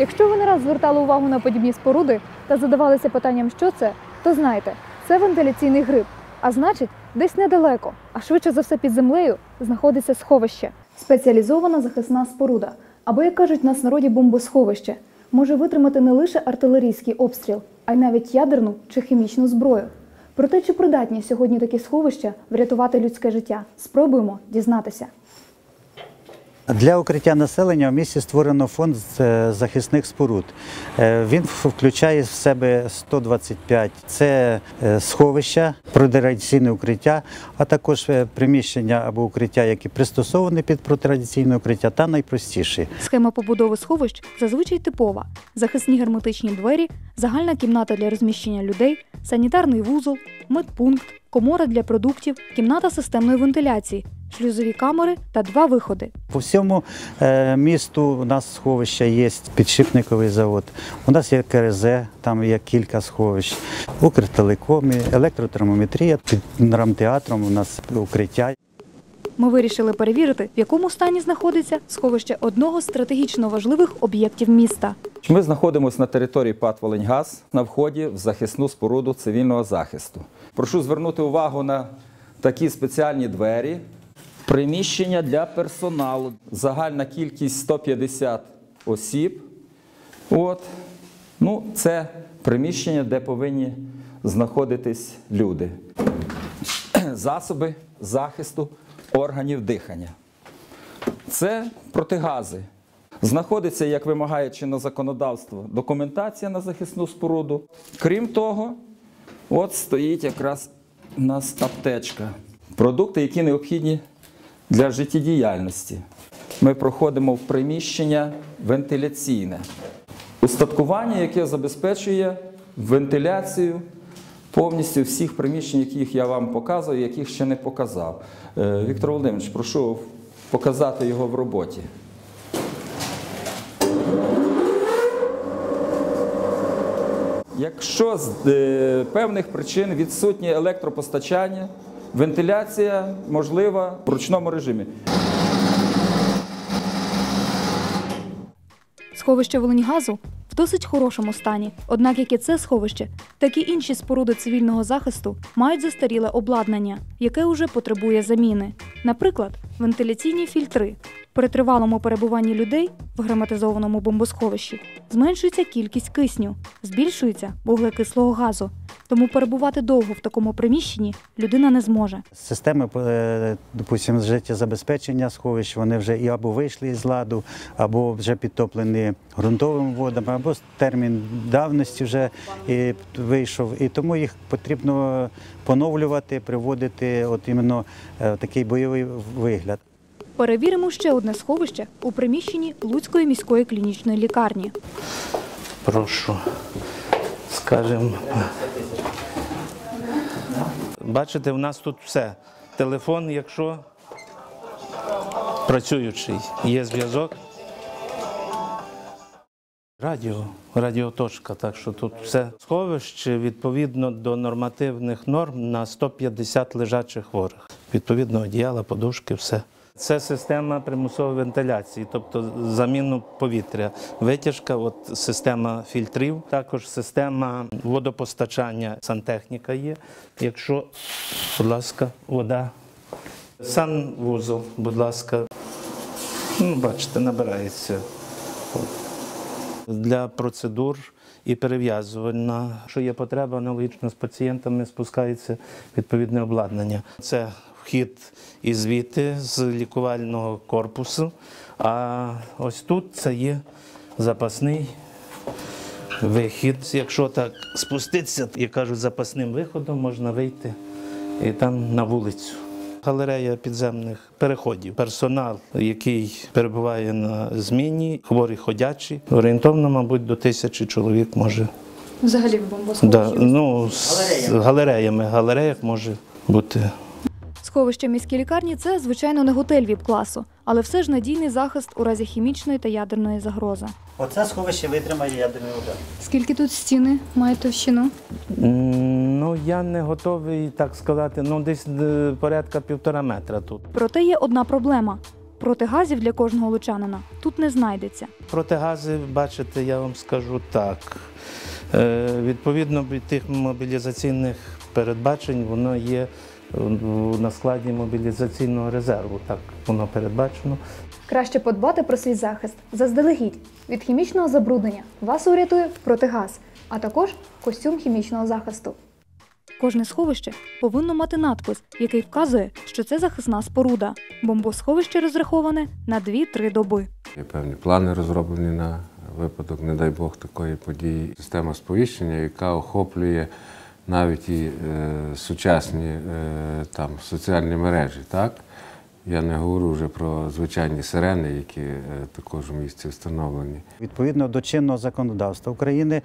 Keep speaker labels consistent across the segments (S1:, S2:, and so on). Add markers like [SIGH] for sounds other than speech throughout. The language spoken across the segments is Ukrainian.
S1: Якщо ви не раз звертали увагу на подібні споруди та задавалися питанням, що це, то знайте, це вентиляційний гриб. А значить, десь недалеко, а швидше за все під землею, знаходиться сховище. Спеціалізована захисна споруда, або, як кажуть нас народі, бомбосховище, може витримати не лише артилерійський обстріл, а й навіть ядерну чи хімічну зброю. Про те, чи придатні сьогодні такі сховища врятувати людське життя, спробуємо дізнатися.
S2: Для укриття населення в місті створено фонд е, захисних споруд. Е, Він включає в себе 125 це е, сховища, протирадіаційне укриття, а також приміщення або укриття, які пристосовані під протирадіаційне укриття, та найпростіші.
S1: Схема побудови сховищ зазвичай типова: захисні герметичні двері, загальна кімната для розміщення людей, санітарний вузол, медпункт, комора для продуктів, кімната системної вентиляції, шлюзові камери та два виходи.
S2: По всьому е, місту у нас сховища є, підшипниковий завод. У нас є КРЗ, там є кілька сховищ, Укртелекоми, електротермометрія, під драмтеатром у нас укриття.
S1: Ми вирішили перевірити, в якому стані знаходиться сховище одного з стратегічно важливих об'єктів міста.
S3: Ми знаходимося на території ПАТ «Волиньгаз» на вході в захисну споруду цивільного захисту. Прошу звернути увагу на такі спеціальні двері. Приміщення для персоналу. Загальна кількість 150 осіб. От. Ну, це приміщення, де повинні знаходитись люди. [CLEARS THROAT] Засоби захисту органів дихання. Це протигази. Знаходиться, як вимагає чинне законодавство, документація на захисну споруду. Крім того, от стоїть якраз у нас аптечка. Продукти, які необхідні для життєдіяльності. Ми проходимо в приміщення вентиляційне. Устаткування, яке забезпечує вентиляцію повністю всіх приміщень, яких я вам показую, яких ще не показав. Е, Віктор Володимирович, прошу показати його в роботі. Якщо з е, певних причин відсутнє електропостачання, вентиляція можлива в ручному режимі.
S1: Сховище Волиньгазу в досить хорошому стані. Однак, як і це сховище, так і інші споруди цивільного захисту мають застаріле обладнання, яке уже потребує заміни. Наприклад, вентиляційні фільтри. При тривалому перебуванні людей в герметизованому бомбосховищі зменшується кількість кисню, збільшується вуглекислого газу. Тому перебувати довго в такому приміщенні людина не зможе.
S2: Системи, е, допустимо, життєзабезпечення сховищ, вони вже і або вийшли з ладу, або вже підтоплені ґрунтовими водами, або термін давності вже і вийшов. І тому їх потрібно поновлювати, приводити от іменно е, в такий бойовий вигляд.
S1: Перевіримо ще одне сховище у приміщенні Луцької міської клінічної лікарні.
S4: Прошу, скажемо. Бачите, у нас тут все. Телефон, якщо працюючий, є зв'язок. Радіо, радіоточка, так що тут все сховище відповідно до нормативних норм на 150 лежачих хворих. Відповідно, одіяла, подушки, все. Це система примусової вентиляції, тобто заміну повітря. Витяжка, от система фільтрів, також система водопостачання, сантехніка є. Якщо, будь ласка, вода. Санвузол, будь ласка. Ну, бачите, набирається. Для процедур і перев'язування. Що є потреба, аналогічно з пацієнтами спускається відповідне обладнання. Це вхід і звідти з лікувального корпусу. А ось тут це є запасний вихід. Якщо так спуститися, як кажуть, запасним виходом можна вийти і там на вулицю. Галерея підземних переходів, персонал, який перебуває на зміні, хворі ходячі, орієнтовно, мабуть, до тисячі чоловік може.
S1: Взагалі в бомбосховищі.
S4: Да, ну, з галереями. Галереях може бути
S1: Сховище міській лікарні це, звичайно, не готель віп-класу, але все ж надійний захист у разі хімічної та ядерної загрози.
S2: Оце сховище витримає ядерний удар.
S1: Скільки тут стіни має товщину?
S4: Ну, я не готовий так сказати. Ну, десь е, порядка півтора метра тут.
S1: Проте є одна проблема. Протигазів для кожного лучанина тут не знайдеться.
S4: Протигази, бачите, я вам скажу так. Е, Відповідно від тих мобілізаційних передбачень, воно є на складі мобілізаційного резерву. Так воно передбачено.
S1: Краще подбати про свій захист заздалегідь. Від хімічного забруднення вас урятує протигаз, а також костюм хімічного захисту. Кожне сховище повинно мати надпис, який вказує, що це захисна споруда. Бомбосховище розраховане на 2-3 доби.
S5: Є певні плани розроблені на випадок, не дай Бог, такої події. Система сповіщення, яка охоплює навіть і е, сучасні е, там, соціальні мережі. Так? Я не говорю вже про звичайні сирени, які е, також у місті встановлені.
S2: Відповідно до чинного законодавства України,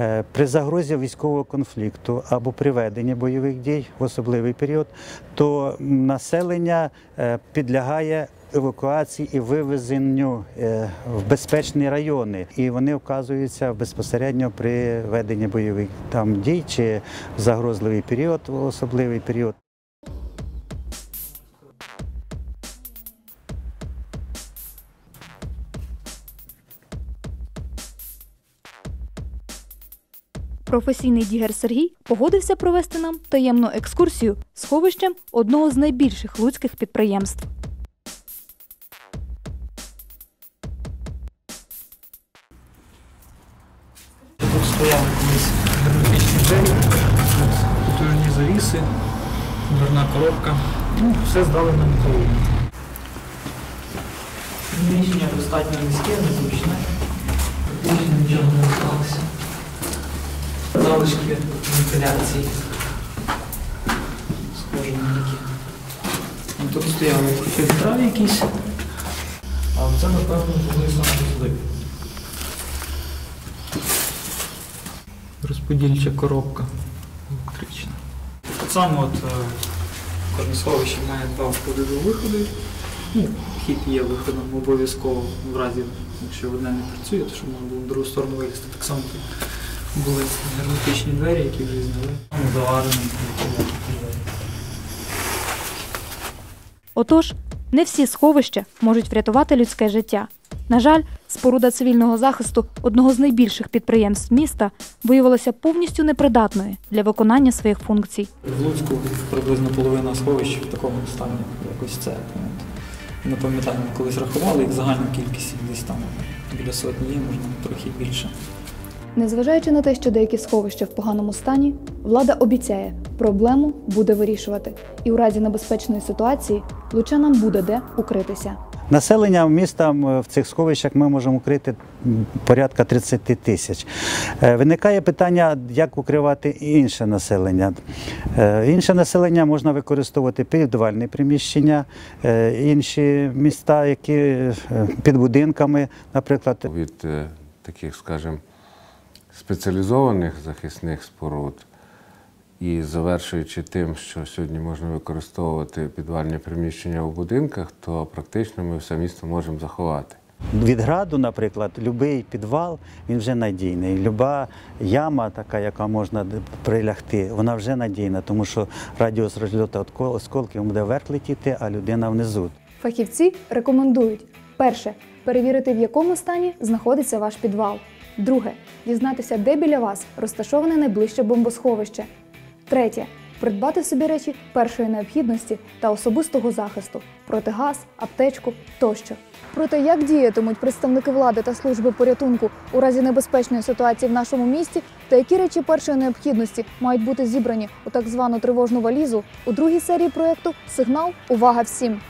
S2: е, при загрозі військового конфлікту або при веденні бойових дій в особливий період, то населення е, підлягає евакуації і вивезенню е, в безпечні райони, і вони вказуються безпосередньо при веденні бойових там дій чи загрозливий період, особливий період.
S1: Професійний дігер Сергій погодився провести нам таємну екскурсію сховищем одного з найбільших луцьких підприємств.
S6: Завіси, дверна коробка. Ну, все здали на металу. Приміщення достатньо низьке, незручне. Практично нічого не осталося. Залишки вентиляції. Схожі на такі. Ну, Тут стояли фільтра якісь. А це, напевно, були саме сюди. Розподільча коробка само от, е, кожне сховище має два входи до виходу. Ну, вхід є виходом обов'язково в разі, якщо одне не працює, то що можна було в другу сторону вилізти. Так само тут були герметичні двері, які вже зняли. Заварені двері.
S1: Отож, не всі сховища можуть врятувати людське життя. На жаль, споруда цивільного захисту одного з найбільших підприємств міста виявилася повністю непридатною для виконання своїх функцій.
S6: В Луцьку приблизно половина сховищ в такому стані, якось це. Не пам'ятаю, ми колись рахували їх загальну кількість десь там біля сотні є, можна трохи більше.
S1: Незважаючи на те, що деякі сховища в поганому стані, влада обіцяє, проблему буде вирішувати, і у разі небезпечної ситуації лучанам буде де укритися.
S2: Населення міста м, в цих сховищах ми можемо укрити порядка 30 тисяч. Е, Виникає питання, як укривати інше населення. Е, Інше населення можна використовувати підвальні приміщення, е, інші міста, які під будинками, наприклад,
S5: Від таких, скажімо, спеціалізованих захисних споруд і завершуючи тим, що сьогодні можна використовувати підвальні приміщення у будинках, то практично ми все місто можемо заховати.
S2: Від граду, наприклад, будь-який підвал він вже надійний. Люба яма, така, яка можна прилягти, вона вже надійна, тому що радіус розльоту осколків буде вверх летіти, а людина внизу.
S1: Фахівці рекомендують: перше перевірити, в якому стані знаходиться ваш підвал. Друге дізнатися, де біля вас розташоване найближче бомбосховище. Третє придбати собі речі першої необхідності та особистого захисту протигаз, аптечку тощо. Проте як діятимуть представники влади та служби порятунку у разі небезпечної ситуації в нашому місті, та які речі першої необхідності мають бути зібрані у так звану тривожну валізу у другій серії проєкту Сигнал Увага всім.